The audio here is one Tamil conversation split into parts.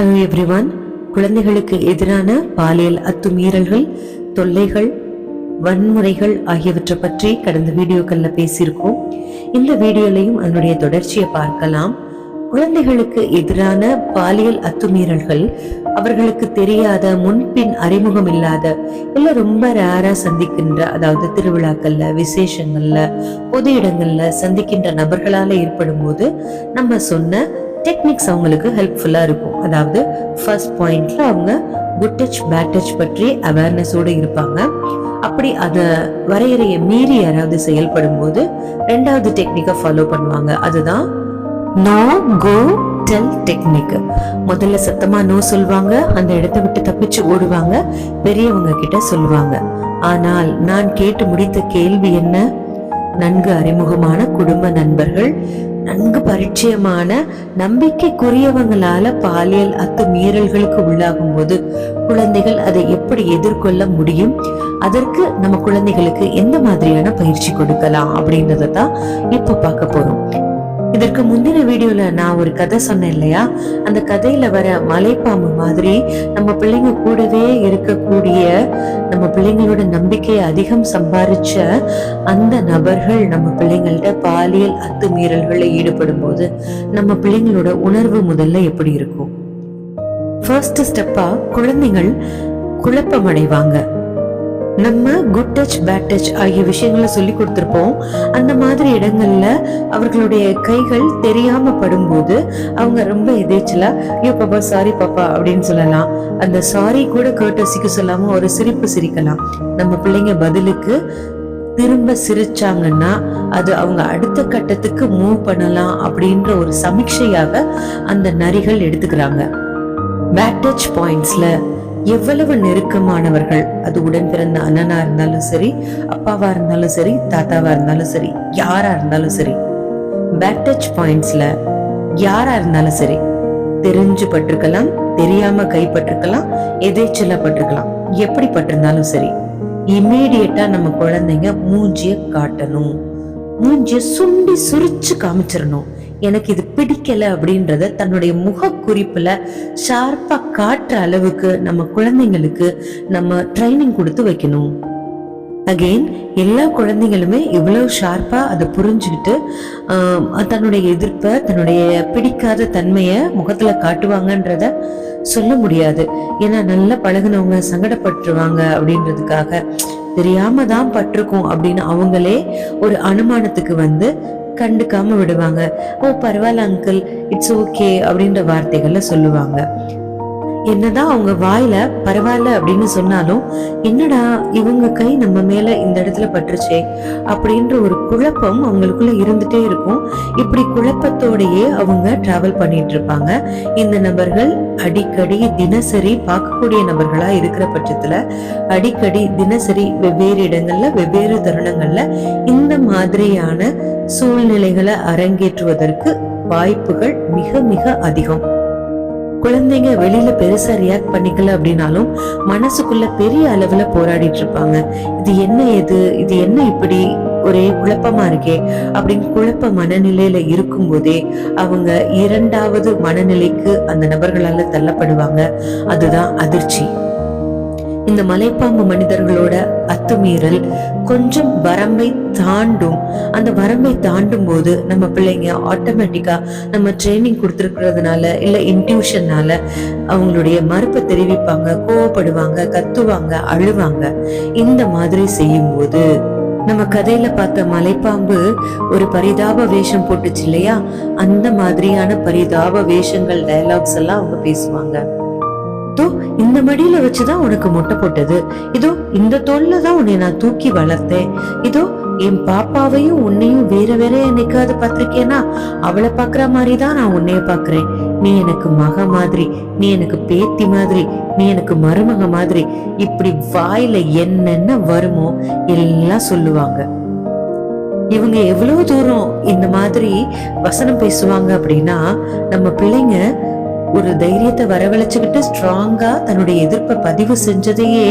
ஹலோ எவ்ரிவான் குழந்தைகளுக்கு எதிரான பாலியல் அத்துமீறல்கள் தொல்லைகள் வன்முறைகள் ஆகியவற்றை பற்றி கடந்த வீடியோக்கள்ல பேசியிருக்கோம். இந்த வீடியோலையும் அதனுடைய தொடர்ச்சியை பார்க்கலாம். குழந்தைகளுக்கு எதிரான பாலியல் அத்துமீறல்கள் அவர்களுக்கு தெரியாத முன்பின் அறிமுகம் இல்லாத இல்லை ரொம்ப ரேரா சந்திக்கின்ற அதாவது திருவிழாக்கள்ல விசேஷங்கள்ல பொது இடங்கள்ல சந்திக்கின்ற நபர்களால ஏற்படும் போது நம்ம சொன்ன டெக்னிக்ஸ் அவங்களுக்கு ஹெல்ப்ஃபுல்லாக இருக்கும். அதாவது ஃபர்ஸ்ட் பாயிண்ட்ல அவங்க குட் டச் பேட் டச் பற்றி அவேர்னஸோடு இருப்பாங்க. அப்படி அதை வரையறையை மீறி யாராவது செயல்படும் போது ரெண்டாவது டெக்னிக்கை ஃபாலோ பண்ணுவாங்க. அதுதான் நோ கோ டெல் டெக்னிக் முதல்ல சத்தமா நோ சொல்வாங்க அந்த இடத்த விட்டு தப்பிச்சு ஓடுவாங்க பெரியவங்க கிட்ட சொல்லுவாங்க ஆனால் நான் கேட்டு முடித்த கேள்வி என்ன? நன்கு அறிமுகமான குடும்ப நண்பர்கள் நன்கு பரிச்சயமான நம்பிக்கைக்குரியவங்களால பாலியல் அத்துமீறல்களுக்கு உள்ளாகும் போது குழந்தைகள் அதை எப்படி எதிர்கொள்ள முடியும்? அதற்கு நம்ம குழந்தைகளுக்கு எந்த மாதிரியான பயிற்சி கொடுக்கலாம் அப்படின்றத தான் இப்ப பார்க்க போறோம். இதற்கு முந்தின வீடியோல நான் ஒரு கதை சொன்னேன் இல்லையா? அந்த கதையில வர மலைப்பாம்பு மாதிரி நம்ம பிள்ளைங்க கூடவே இருக்கக்கூடிய நம்ம பிள்ளைங்களோட நம்பிக்கையை அதிகம் சம்பாரிச்ச அந்த நபர்கள் நம்ம பிள்ளைங்கள்ட்ட பாலியல் அத்துமீறல்களில் ஈடுபடும் போது நம்ம பிள்ளைங்களோட உணர்வு முதல்ல எப்படி இருக்கும்? ஃபர்ஸ்ட் ஸ்டெப்பா குழந்தைகள் குழப்பமடைவாங்க. நம்ம குட் டச் பேட் டச் ஆகிய விஷயங்களை சொல்லி கொடுத்துருப்போம். அந்த மாதிரி இடங்கள்ல அவர்களுடைய கைகள் தெரியாம படும்போது அவங்க ரொம்ப எதேச்சலா ஐயோ பாப்பா சாரி பாப்பா அப்படின்னு சொல்லலாம். அந்த சாரி கூட கேட்டசிக்கு சொல்லாம ஒரு சிரிப்பு சிரிக்கலாம். நம்ம பிள்ளைங்க பதிலுக்கு திரும்ப சிரிச்சாங்கன்னா அது அவங்க அடுத்த கட்டத்துக்கு மூவ் பண்ணலாம் அப்படின்ற ஒரு சமீட்சையாக அந்த நரிகள் எடுத்துக்கிறாங்க. பேட் டச் பாயிண்ட்ஸ்ல எவ்வளவு நெருக்கமானவர்கள். அது உடன் பிறந்த அண்ணனா இருந்தாலும் சரி அப்பாவா இருந்தாலும் சரி தாத்தாவா இருந்தாலும் சரி யாரா இருந்தாலும் சரி பேட் டச் பாயிண்ட்ஸ்ல யாரா இருந்தாலும் சரி தெரிஞ்சு பட்டிருக்கலாம் தெரியாம கைப்பட்டிருக்கலாம் எதேச்சலா பட்டிருக்கலாம் எப்படி பட்டிருந்தாலும் சரி இம்மீடியட்டா நம்ம குழந்தைங்க மூஞ்சிய காட்டணும். மூஞ்சிய சுண்டி சுரிச்சு காமிச்சிடணும். எனக்கு இது பிடிக்கல அப்படின்றத தன்னுடைய முகக்குறிப்புல ஷார்ப்பா காட்டுற அளவுக்கு நம்ம குழந்தைங்களுக்கு நம்ம ட்ரைனிங் கொடுத்து வைக்கணும். அகெயின் எல்லா குழந்தைங்களுமே இவ்வளவு ஷார்ப்பா அதை புரிஞ்சுக்கிட்டு ஆஹ், தன்னுடைய எதிர்ப்பை தன்னுடைய பிடிக்காத தன்மையை முகத்துல காட்டுவாங்கன்றத சொல்ல முடியாது. ஏன்னா நல்லா பழகுனவங்க சங்கடப்பட்டுருவாங்க அப்படின்றதுக்காக தெரியாம தான் பட்டிருக்கோம் அப்படின்னு அவங்களே ஒரு அனுமானத்துக்கு வந்து கண்டுக்காம விடுவாங்க. ஓ பரவாயில்ல அங்கிள் இட்ஸ் ஓகே அப்படின்ற வார்த்தைகள்ல சொல்லுவாங்க. என்னதான் அவங்க வாயில பரவாயில்ல அப்படின்னு சொன்னாலும் என்னடா இவங்க கை நம்ம மேல இந்த இடத்துல பட்டுருச்சே அப்படின்ற ஒரு குழப்பம் அவங்களுக்குள்ள இருந்துட்டே இருக்கும். இப்படி குழப்பத்தோடயே அவங்க டிராவல் பண்ணிட்டு இருப்பாங்க. இந்த நபர்கள் அடிக்கடி தினசரி பார்க்கக்கூடிய நபர்களா இருக்கிற பட்சத்துல அடிக்கடி தினசரி வெவ்வேறு இடங்கள்ல வெவ்வேறு தருணங்கள்ல இந்த மாதிரியான சூழ்நிலைகளை அரங்கேற்றுவதற்கு வாய்ப்புகள் மிக மிக அதிகம். குழந்தைங்க வெளியில பெருசா ரியாக்ட் பண்ணிக்கல அப்படின்னாலும் மனசுக்குள்ள பெரிய அளவுல போராடிட்டு இருப்பாங்க. இது என்ன எது இது என்ன இப்படி ஒரே குழப்பமா இருக்கே? அப்படின்னு குழப்ப மனநிலையில இருக்கும் போதே அவங்க இரண்டாவது மனநிலைக்கு அந்த நபர்களால தள்ளப்படுவாங்க. அதுதான் அதிர்ச்சி. இந்த மலைப்பாம்பு மனிதர்களோட அத்துமீறல் கொஞ்சம் வரம்பை தாண்டும். அந்த வரம்பை தாண்டும் போது நம்ம பிள்ளைங்க ஆட்டோமேட்டிக்கா நம்ம ட்ரைனிங் கொடுத்துருக்கிறதுனால இல்ல இன்ட்யூஷன்னால அவங்களுடைய மறுப்பை தெரிவிப்பாங்க கோவப்படுவாங்க கத்துவாங்க அழுவாங்க. இந்த மாதிரி செய்யும்போது நம்ம கதையில பார்த்த மலைப்பாம்பு ஒரு பரிதாப வேஷம் போட்டுச்சு இல்லையா? அந்த மாதிரியான பரிதாப வேஷங்கள் டயலாக்ஸ் எல்லாம் அவங்க பேசுவாங்க. தோ இந்த மடியில வச்சுதான் உனக்கு முட்டை போட்டது. இதோ இந்த தொல்ல தான் உன்னை நான் தூக்கி வளர்த்தேன். இதோ என் பாப்பாவையும் உன்னையும் வேற வேற என்னைக்காவது பார்த்திருக்கேனா? அவளை பாக்குற மாதிரி தான் நான் உன்னைய பாக்குறேன் நீ எனக்கு மக மாதிரி நீ எனக்கு பேத்தி மாதிரி நீ எனக்கு மருமக மாதிரி. இப்படி வாயில என்னென்ன வருமோ எல்லாம் சொல்லுவாங்க. இவங்க எவ்வளவு தூரம் இந்த மாதிரி வசனம் பேசுவாங்க அப்படின்னா நம்ம பிள்ளைங்க ஒரு தைரியத்தை வரவழைச்சுக்கிட்டு ஸ்ட்ராங்கா தன்னுடைய எதிர்ப்பை பதிவு செஞ்சதையே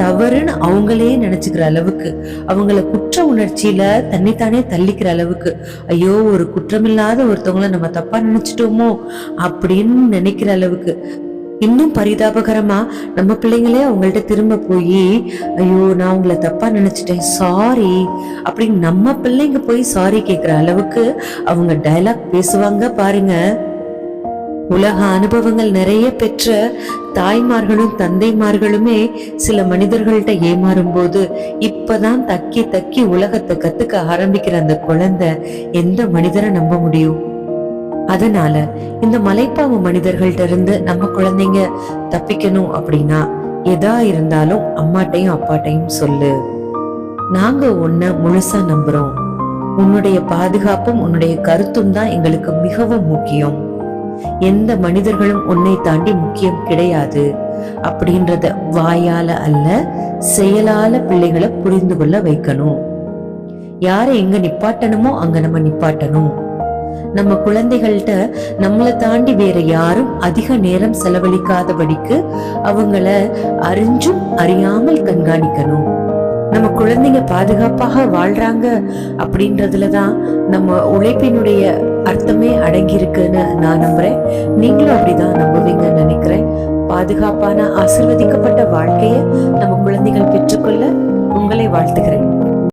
தவறுன்னு அவங்களே நினைச்சுக்கிற அளவுக்கு. அவங்கள குற்ற உணர்ச்சியில தன்னைத்தானே தள்ளிக்கிற அளவுக்கு. ஐயோ ஒரு குற்றமில்லாத ஒருத்தவங்கள நம்ம தப்பா நினைச்சிட்டோமோ அப்படின்னு நினைக்கிற அளவுக்கு. இன்னும் பரிதாபகரமா நம்ம பிள்ளைங்களே அவங்கள்ட்ட திரும்ப போய் ஐயோ நான் உங்களை தப்பா நினைச்சிட்டேன் சாரி அப்படின்னு நம்ம பிள்ளைங்க போய் சாரி கேட்குற அளவுக்கு அவங்க டயலாக் பேசுவாங்க பாருங்க. உலக அனுபவங்கள் நிறைய பெற்ற தாய்மார்களும் தந்தைமார்களுமே சில மனிதர்கள்ட்ட ஏமாறும் போது இப்பதான் தக்கி தக்கி உலகத்தை கத்துக்க ஆரம்பிக்கிற அந்த குழந்தை எந்த மனிதரை நம்ப முடியும்? அதனால இந்த மலைப்பாவு மனிதர்கள்ட்ட இருந்து நம்ம குழந்தைங்க தப்பிக்கணும் அப்படின்னா எதா இருந்தாலும் அம்மாட்டையும் அப்பாட்டையும் சொல்லு. நாங்க உன்னை முழுசா நம்புறோம். உன்னுடைய பாதுகாப்பும் உன்னுடைய கருத்தும் தான் எங்களுக்கு மிகவும் முக்கியம். எந்த மனிதர்களும் உன்னை தாண்டி முக்கியம் கிடையாது. அப்படின்றத வாயால அல்ல செயலால பிள்ளைகளை புரிந்து கொள்ள வைக்கணும். யாரை எங்க நிப்பாட்டணுமோ அங்க நம்ம நிப்பாட்டணும். நம்ம குழந்தைகள்கிட்ட நம்மளை தாண்டி வேற யாரும் அதிக நேரம் செலவழிக்காதபடிக்கு அவங்கள அறிஞ்சும் அறியாமல் கண்காணிக்கணும். நம்ம குழந்தைங்க பாதுகாப்பாக வாழ்றாங்க அப்படின்றதுல தான் நம்ம உழைப்பினுடைய அர்த்தமே அடங்கியிருக்குன்னு நான் நம்புறேன். நீங்களும் அப்படிதான் நம்புவீங்கன்னு நினைக்கிறேன். பாதுகாப்பான ஆசிர்வதிக்கப்பட்ட வாழ்க்கையை நம்ம குழந்தைகள் பெற்றுக்கொள்ள உங்களை வாழ்த்துகிறேன்.